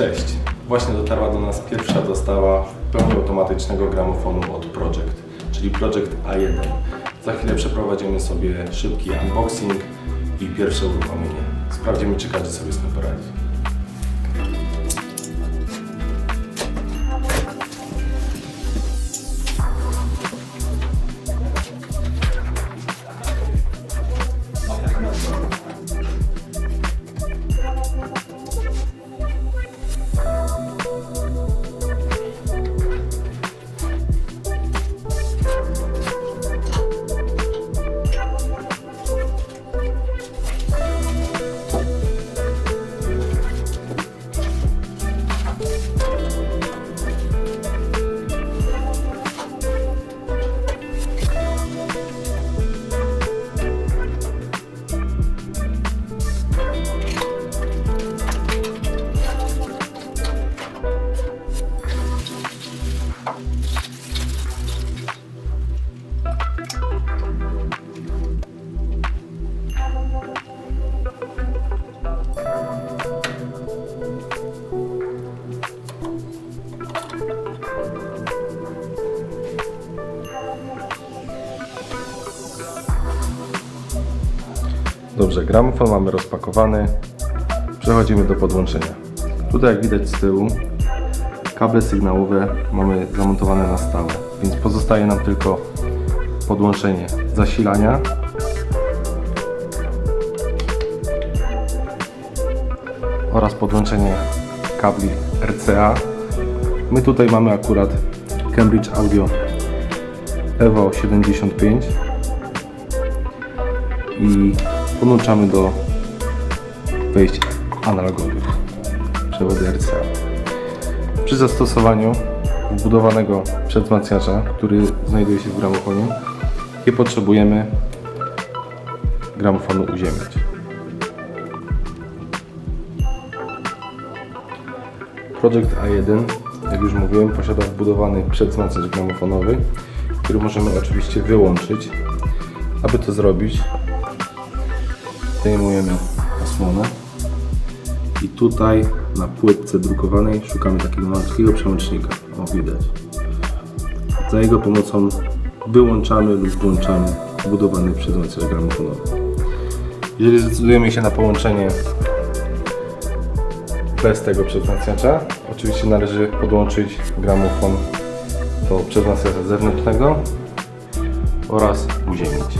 Cześć! Właśnie dotarła do nas pierwsza dostawa pełni automatycznego gramofonu od Project, czyli Project A1. Za chwilę przeprowadzimy sobie szybki unboxing i pierwsze uruchomienie. Sprawdzimy, czy każdy sobie z tym poradzi. Dobrze, gramofon mamy rozpakowany. Przechodzimy do podłączenia. Tutaj jak widać z tyłu kable sygnałowe mamy zamontowane na stałe, więc pozostaje nam tylko podłączenie zasilania oraz podłączenie kabli RCA. My tutaj mamy akurat Cambridge Audio Evo 75 i podłączamy do wejść analogowych przewody RCA. Przy zastosowaniu wbudowanego przedwzmacniacza, który znajduje się w gramofonie, nie potrzebujemy gramofonu uziemiać. Project A1, jak już mówiłem, posiada wbudowany przedwzmacniacz gramofonowy, który możemy oczywiście wyłączyć. Aby to zrobić, zdejmujemy osłonę i tutaj na płytce drukowanej szukamy takiego malutkiego przełącznika. O, widać. Za jego pomocą wyłączamy lub włączamy wbudowany przedwzmacniacz gramofonowy. Jeżeli zdecydujemy się na połączenie bez tego przedwzmacniacza, oczywiście należy podłączyć gramofon do przedwzmacniacza zewnętrznego oraz uziemić.